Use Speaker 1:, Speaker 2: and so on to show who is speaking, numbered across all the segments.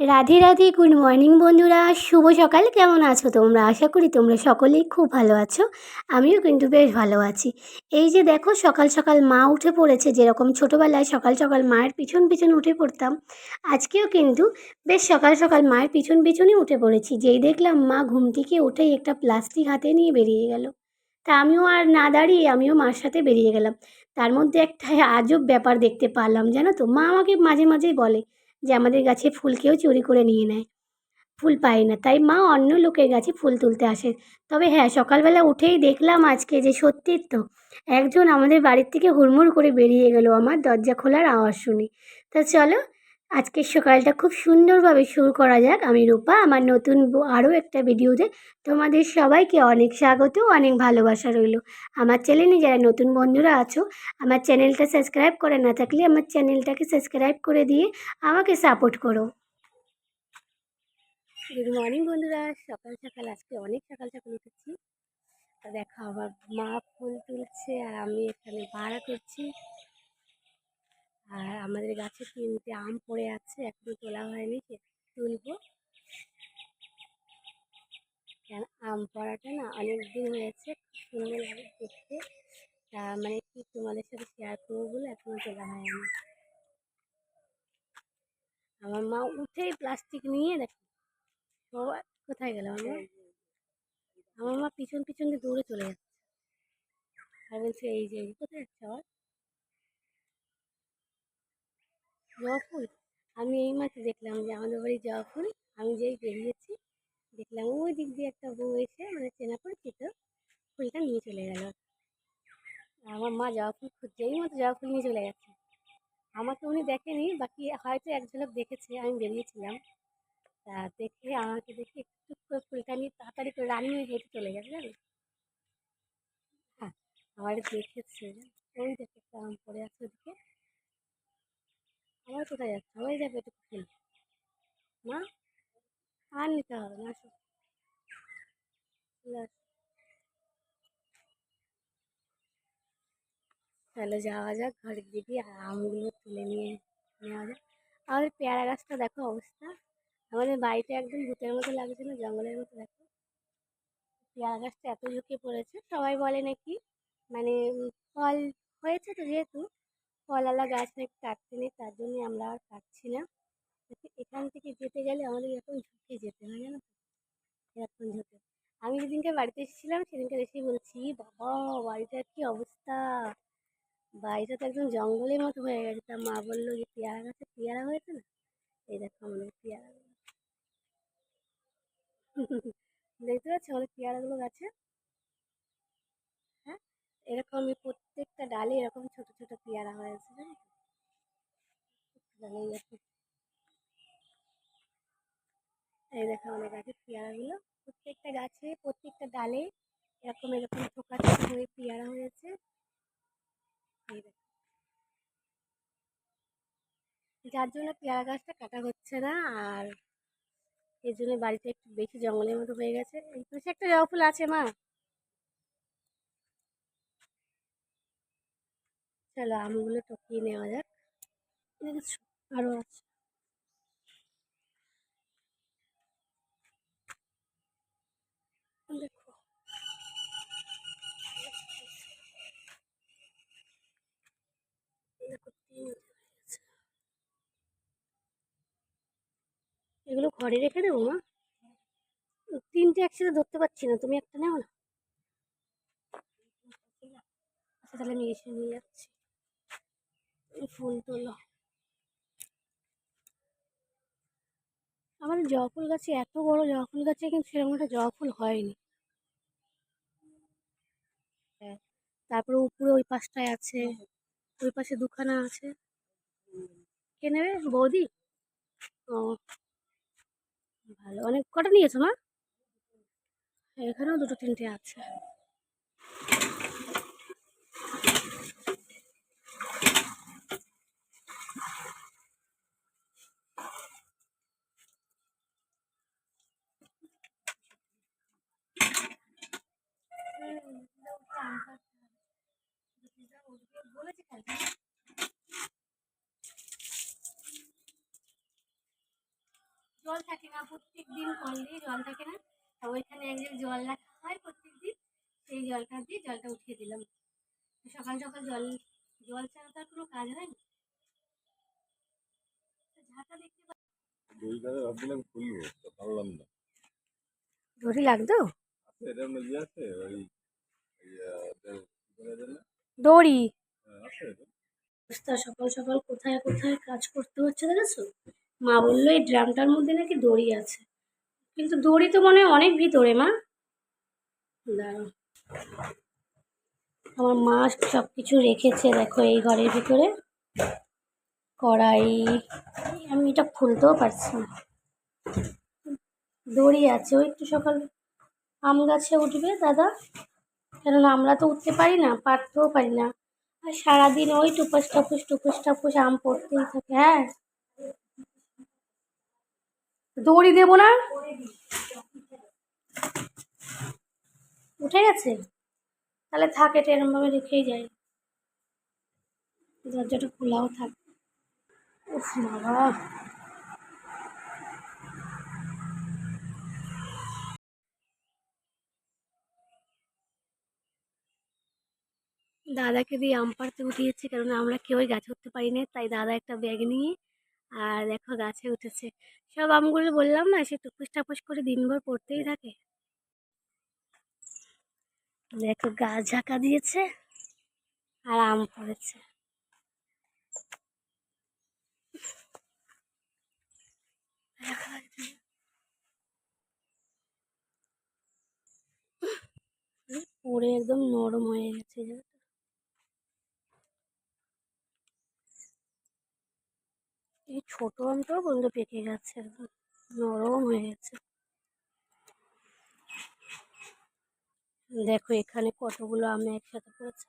Speaker 1: Radhe Radhe, good morning বন্ধুরা। শুভ সকাল। কেমন আছো তোমরা? আশা করি তোমরা সকলেই খুব ভালো আছো। আমিও কিন্তু বেশ ভালো আছি। এই যে দেখো, সকাল সকাল মা উঠে পড়েছে। যেরকম ছোটোবেলায় সকাল সকাল মায়ের পিছন পিছন উঠে পড়তাম, আজকেও কিন্তু বেশ সকাল সকাল মায়ের পিছন, পিছনই উঠে পড়েছি। যেই দেখলাম মা ঘুম থেকে উঠেই একটা প্লাস্টিক হাতে নিয়ে বেরিয়ে গেল। তা আমিও আর না দাঁড়িয়ে আমিও মার সাথে বেরিয়ে গেলাম। তার মধ্যে একটা আজব ব্যাপার দেখতে পারলাম, জানো তো? মা আমাকে মাঝে, মাঝেই বলে যে আমাদের গাছে ফুল কেউ চুরি করে নিয়ে নেয়। ফুল পাই না। তাই মা অন্য লোকের গাছে ফুল তুলতে আসে তবে হ্যাঁ সকালবেলা উঠেই দেখলাম আজকে যে সত্যি তো একজন আমাদের বাড়ির থেকে হুড়মুড় করে বেরিয়ে গেল। আমার দরজা খোলার আওয়াজ শুনে। তা চলো আজকের সকালটা খুব সুন্দরভাবে শুরু করা যাক। আমি রূপা, আমার নতুন আরও একটা ভিডিওতে তোমাদের সবাইকে অনেক স্বাগত, অনেক ভালোবাসা রইল। আমার চ্যানেলে যারা নতুন বন্ধুরা আছো, আমার চ্যানেলটা সাবস্ক্রাইব করে না থাকলে আমার চ্যানেলটাকে সাবস্ক্রাইব করে দিয়ে আমাকে সাপোর্ট করো। গুড মর্নিং বন্ধুরা, সকাল সকাল, আজকে অনেক সকাল সকাল উঠেছি। দেখো আমার মা ফুল তুলছে আর আমি এখানে ভাড়া করছি। আর আমাদের গাছে তিনটে আম পড়ে আছে এখনও তোলা হয়নি তুলবো। কেন? আম পড়াটা না অনেক দিন হয়েছে সুন্দর লাগে দেখতে। তা মানে কি তোমাদের সাথে শেয়ার করব বলে এখনও তোলা হয়নি। আমার মা উঠেই প্লাস্টিক নিয়ে দেখো সবাই কোথায় গেল আমার আমার মা পিছন পিছন দিয়ে দৌড়ে চলে যাচ্ছে। আর বলছে এই যে কোথায় যাচ্ছে আবার? জবা ফুল? আমি এই মাত্র দেখলাম যে আমাদের বাড়ি জবা ফুল, আমি যেই বেরিয়েছি, দেখলাম ওই দিক দিয়ে একটা বউ এসে মানে চেনা পরিচিত ফুলটা নিয়ে চলে গেল। আমার মা জবা ফুল খুঁজছেই মতো জবা ফুল নিয়ে চলে গেছে। আমাকে উনি দেখেনি, বাকি হয়তো এক ঝলক দেখেছে, আমি বেরিয়েছিলাম। তা দেখে আমাকে দেখে একটু করে ফুলটা নিয়ে তাড়াতাড়ি করে রানি হেঁটে চলে গেছে, জানো? হ্যাঁ আমার দেখেছে, ওই দেখে আম পড়ে আছে ওদিকে। আমার কোথায় যাচ্ছে ওই যাবে একটু ফুল মা, আর নিতে হবে না, আসো। তাহলে যাওয়া যাক ঘরের দিকে আর আমগুলো তুলে নিয়ে নেওয়া যাক। আমাদের পেয়ারা গাছটা দেখো অবস্থা। আমাদের বাড়িতে একদম ভূতের মতো লাগছে না, জঙ্গলের মতো দেখো। পেয়ারা গাছটা এত ঝুঁকে পড়েছে, সবাই বলে নাকি মানে ফল হয়েছে তো যেহেতু ফলওয়ালা গাছ নাকি কাটতে নেই তার জন্যই আমরা আর কাটছি না এখান থেকে যেতে গেলে আমাদের এখন ঝুঁকে যেতে হয়, জানো এরকম ঝুঁকে। আমি যেদিনকে বাড়িতে এসেছিলাম সেদিনকে এসেই বলছি, বাবা, বাড়িটার কি অবস্থা? বাড়িটা তো একদম জঙ্গলের মতো হয়ে গেছে। তা মা বলল যে পেয়ারা গাছে পেয়ারা হয়েছে না? এই দেখো আমাদের পেয়ারা দেখতে পাচ্ছি আমাদের পেয়ারাগুলো গাছে? হ্যাঁ এরকম প্রত্যেকটা ডালে এরকম ছোট ছোট পেয়ারা হয়েছে, জানো এই দেখো আমাদের গাছের পেয়ারাগুলো। প্রত্যেকটা গাছে, প্রত্যেকটা ডালে এরকম এরকম থোকা হয়ে পেয়ারা হয়েছে। যার জন্য পেয়ারা গাছটা কাটা হচ্ছে না, আর এর জন্য বাড়িতে একটু বেশি জঙ্গলের মতো হয়ে গেছে। এই পাশে একটা জবা ফুল আছে, মা। চলো আমগুলো টকিয়ে নেওয়া যাক। আরও আছে। এগুলো ঘরে রেখে দেবো, মা? তিনটে একসাথে ধরতে পারছি না, তুমি একটা নেও না। আচ্ছা তাহলে আমি এসে নিয়ে যাচ্ছি। ফুল তোলো। আমাদের জবা ফুল গাছে এত বড় জবা ফুল গাছে কিন্তু সেরকম একটা জবা ফুল হয়নি। হ্যাঁ তারপরে উপরে ওই পাশটায় আছে ওই পাশে দুখানা আছে। কে নেবে? বৌদি? ও ভালো। অনেক কটা নিয়েছো মা? এখানেও দুটো তিনটে আছে। থাকে না প্রত্যেক দিন কল দিয়ে জল থাকে না। তা ওইখানে একজন জল রাখা হয় প্রত্যেক দিন সেই জলটা দিয়ে জলটা উঠিয়ে দিলাম। সকাল সকাল জল জল ছাড়া তো আর কোনো কাজ হয় না। ঝাঁটা দেখতে পা-
Speaker 2: ভাবছিলাম খুলবো তো পারলাম না।
Speaker 1: দড়ি লাগতো?
Speaker 2: ইয়ে আছে ওই?
Speaker 1: দড়ি।
Speaker 2: হ্যাঁ, তো।
Speaker 1: সকাল সকাল কোথায় কোথায় কাজ করতে হচ্ছে দেখেছ মা বলল, এই ড্রামটার মধ্যে নাকি দড়ি আছে। কিন্তু দড়ি তো মনে হয় অনেক ভিতরে, মা। দাঁড়াও। আমার মা সব কিছু রেখেছে, দেখো এই ঘরের ভিতরে। কড়াই, আমি এটা খুলতেও পারছি না। দড়ি আছে ওই একটু সকাল আম গাছে উঠবে, দাদা। কেননা আমরা তো উঠতে পারি না, পারতেও পারি না। আর সারাদিন ওই টুপাস টাপুস টুপুস টাপুস আম পড়তেই থাকে হ্যাঁ? দড়ি দেবো না? উঠে গেছে? তাহলে থাক, এটা এরমভাবে রেখেই যায় দরজাটা খোলাও থাক। উফ, বাবা। দাদাকে দিয়ে আম পাড়তে উঠিয়েছি কারণ আমরা কেউই গাছে উঠতে পারি না তাই দাদা একটা ব্যাগ নিয়ে আর দেখো গাছে উঠেছে। সব আমগুলো বললাম না, সে টুকুস টাপুস করে দিনভর পড়তেই থাকে। দেখো গাছ ঝাঁকা দিয়েছে আর আম পড়েছে। পড়ে একদম নরম হয়ে গেছে জানো তো? এই ছোট আমটাও বন্ধু পেকে গেছে একদম। নরম হয়ে গেছে। দেখো এখানে কতগুলো আম একসাথে পড়েছে।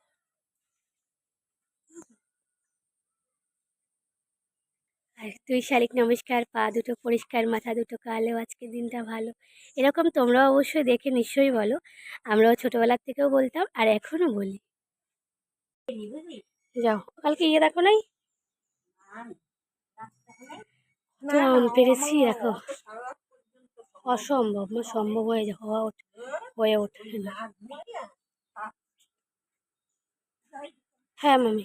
Speaker 1: আর তুই শালিক, নমস্কার। পা দুটো পরিষ্কার, মাথা দুটো কালো। আজকে দিনটা ভালো। এরকম তোমরা অবশ্যই দেখে নিশ্চয়ই বলো। আমরাও ছোটবেলার থেকেও বলতাম আর এখনও বলি। যাও। কালকে ইয়ে দেখো নাই? আম পেরেছি দেখো। অসম্ভব না সম্ভব হয়ে যা- হওয়া ওঠে হয়ে ওঠে না। হ্যাঁ মামি।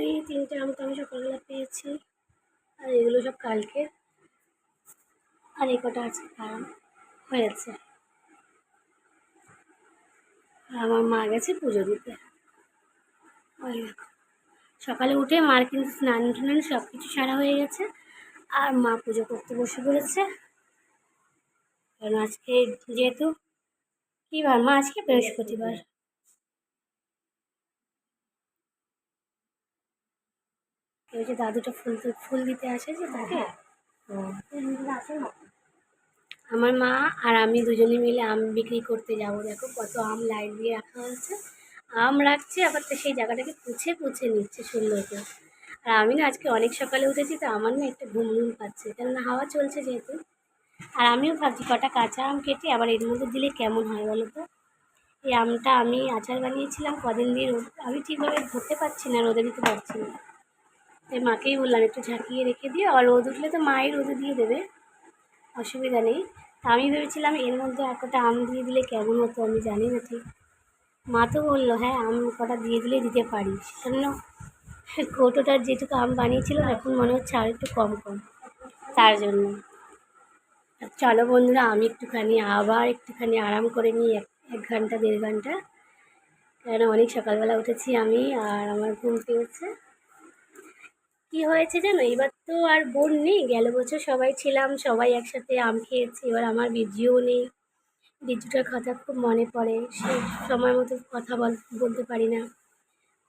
Speaker 1: এই তিনটে আম তো আমি সকালবেলা পেয়েছি। আর এগুলো সব কালকে আর এই কটা আছে কারণ হয়েছে। আর আমার মা গেছে পুজো দিতে। ওই দেখো। সকালে উঠে মার কিন্তু স্নান টান সব কিছু সারা হয়ে গেছে আর মা পুজো করতে বসে পড়েছে। কারণ আজকে যেহেতু কী বার মা আজকে বৃহস্পতিবার। ওই যে দাদুটা ফুল ফুল দিতে আসে যে তাকে আমার মা আর আমি দুজনে মিলে আম বিক্রি করতে যাব। দেখো কত আম লাইট দিয়ে রাখা হয়েছে। আম রাখছে, আবার তো সেই জায়গাটাকে পুছে পুছে নিচ্ছে সুন্দর করে। আর আমি না আজকে অনেক সকালে উঠেছি, তো আমার না একটা ঘুম ঘুম পাচ্ছে কেননা হাওয়া চলছে যেহেতু। আর আমিও ভাবছি কটা কাঁচা আম কেটে আবার এর মধ্যে দিলে কেমন হয় বলো তো? এই আমটা আমি আচার বানিয়েছিলাম কদিন দিয়ে রোদ, আমি ঠিকভাবে ধরতে পারছি না, রোদে দিতে পারছি না। তাই মাকেই বললাম একটু ঝাঁকিয়ে রেখে দিয়ে আর রোদ উঠলে তো মাই রোদে দিয়ে দেবে। অসুবিধা নেই। আমি ভেবেছিলাম এর মধ্যে আর কটা আম দিয়ে দিলে কেমন হতো আমি জানি না ঠিক। মা তো বলল হ্যাঁ আম কটা দিয়ে দিলে দিতে পারিস কেননা কৌটোটার যেটুকু আম বানিয়েছিল, এখন মনে হচ্ছে আর একটু কম কম। তার জন্য। চলো বন্ধুরা, আমি একটুখানি আবার একটুখানি আরাম করে নিই, এক এক ঘণ্টা, দেড় ঘণ্টা। কেন অনেক সকালবেলা উঠেছি আমি আর আমার ঘুম পেয়েছে। কি হয়েছে জানো? এবার তো আর বোন নেই। গেল বছর সবাই ছিলাম, সবাই একসাথে আম খেয়েছি। এবার আমার বীর্যও নেই। বীর্যটার কথা খুব মনে পড়ে। সে সময় মতো কথা বল, বলতে পারি না।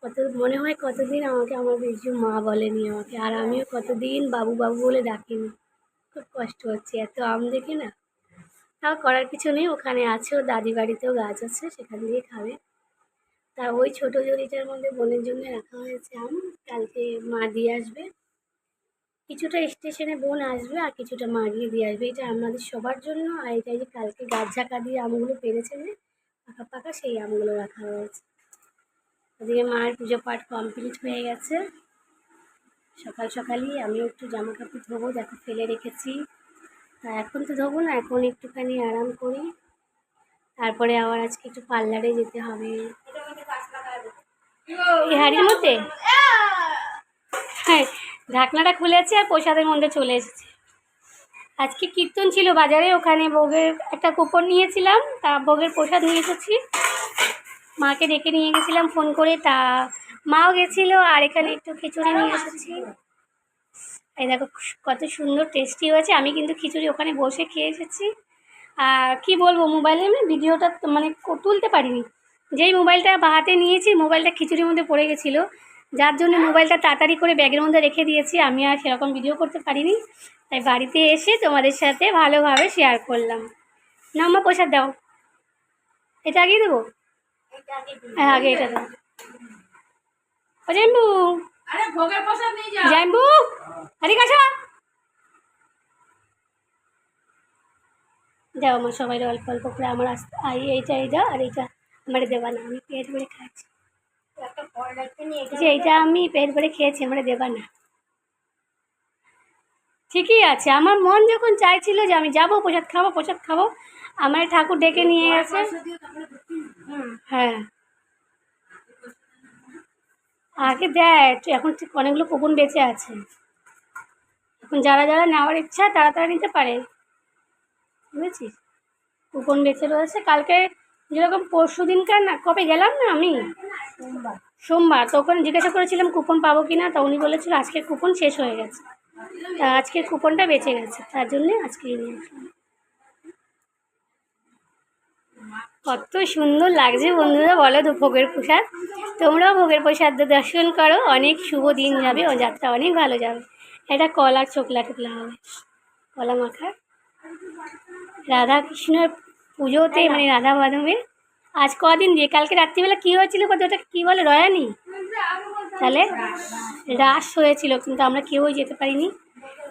Speaker 1: কত, মনে হয় কতদিন আমাকে আমার বীর্য মা বলেনি আমাকে। আর আমিও কতদিন বাবু বাবু বলে ডাকিনি। খুব কষ্ট হচ্ছে। এত আম দেখে না? তাও করার কিছু নেই। ওখানে আছে ও দাদি বাড়িতেও গাছ আছে, সেখান দিয়ে খাবে। তা ওই ছোটো জড়িটার মধ্যে বোনের জন্য রাখা হয়েছে আম। কালকে মা দিয়ে আসবে। কিছুটা স্টেশনে বোন আসবে আর কিছুটা মা গিয়ে দিয়ে আসবে। এটা আমাদের সবার জন্য আর এটা যে কালকে গাছ ঝাঁকা দিয়ে আমগুলো পেরেছে যে, পাকা পাকা সেই আমগুলো রাখা হয়েছে। ওদিকে মায়ের পুজো পাঠ কমপ্লিট হয়ে গেছে। সকাল সকালই আমিও একটু জামা কাপড় ধোবো, দেখো ফেলে রেখেছি। তা এখন তো ধোবো না, এখন একটুখানি আরাম করি। তারপরে আবার আজকে একটু পার্লারে যেতে হবে। এই হাড়ির মধ্যে? হ্যাঁ ঢাকনাটা খুলেছে আর প্রসাদের মধ্যে চলে এসেছে। আজকে কীর্তন ছিল বাজারে, ওখানে ভোগের একটা কুপন নিয়েছিলাম, তা ভোগের প্রসাদ নিয়ে এসেছি। মাকে ডেকে নিয়ে গেছিলাম ফোন করে, তা মাও গেছিল আর এখানে একটু খিচুড়ি নিয়ে এসেছি। এই দেখো, কত সুন্দর টেস্টি হয়েছে। আমি কিন্তু খিচুড়ি ওখানে বসে খেয়ে এসেছি। আর কি বলব, মোবাইলে আমি ভিডিওটা মানে তুলতে পারিনি। যেই মোবাইলটা বা হাতে নিয়েছি মোবাইলটা খিচুড়ির মধ্যে পড়ে গেছিল। যার জন্য মোবাইলটা তাড়াতাড়ি করে ব্যাগের মধ্যে রেখে দিয়েছি। আমি আর সেরকম ভিডিও করতে পারিনি। তাই বাড়িতে এসে তোমাদের সাথে ভালোভাবে শেয়ার করলাম। না আমার প্রসাদ দাও। এটা আগেই দেবো? হ্যাঁ আগে এটা দাও। ও জাম্বু!
Speaker 3: আরে
Speaker 1: জাম্বু! আসো দাও আমার সবাই অল্প অল্প করে আমার আস্তে এইটা এইটা আর এইটা। আমার দেবা না আমি পেট ভরে খাচ্ছি। যে এইটা আমি পেট ভরে খেয়েছি আমার দেবা না। ঠিকই আছে আমার মন যখন চাইছিল যে আমি যাব প্রসাদ খাব প্রসাদ খাব আমার ঠাকুর ডেকে নিয়ে গেছে হ্যাঁ। আগে দেখ এখন ঠিক অনেকগুলো কুপন বেঁচে আছে। এখন যারা যারা নেওয়ার ইচ্ছা তারা তারা নিতে পারে। বুঝেছিস? কুপন বেঁচে রয়েছে কালকে যেরকম পরশু দিনকার না কবে গেলাম না আমি?
Speaker 3: সোমবার।
Speaker 1: সোমবার তো ওখানে জিজ্ঞাসা করেছিলাম কুপন পাবো কি না তা উনি বলেছিল আজকের কুপন শেষ হয়ে গেছে। তা আজকের কুপনটা বেঁচে গেছে তার জন্যে আজকেই নিয়ে আসলাম। কত সুন্দর লাগছে বন্ধুরা বলো তো ভোগের প্রসাদ। তোমরাও ভোগের প্রসাদ দর্শন করো অনেক শুভ দিন যাবে ও যাত্রা অনেক ভালো যাবে। এটা কলার চোকলা টোকলা হবে কলা মাখা। রাধা কৃষ্ণের পুজোতে মানে রাধা মাধবের? আজ কদিন দিয়ে? কালকে রাত্রিবেলা কী হয়েছিল কত? ওটা কী বলে রয়ানি? তাহলে রাস হয়েছিল কিন্তু আমরা কেউই যেতে পারিনি।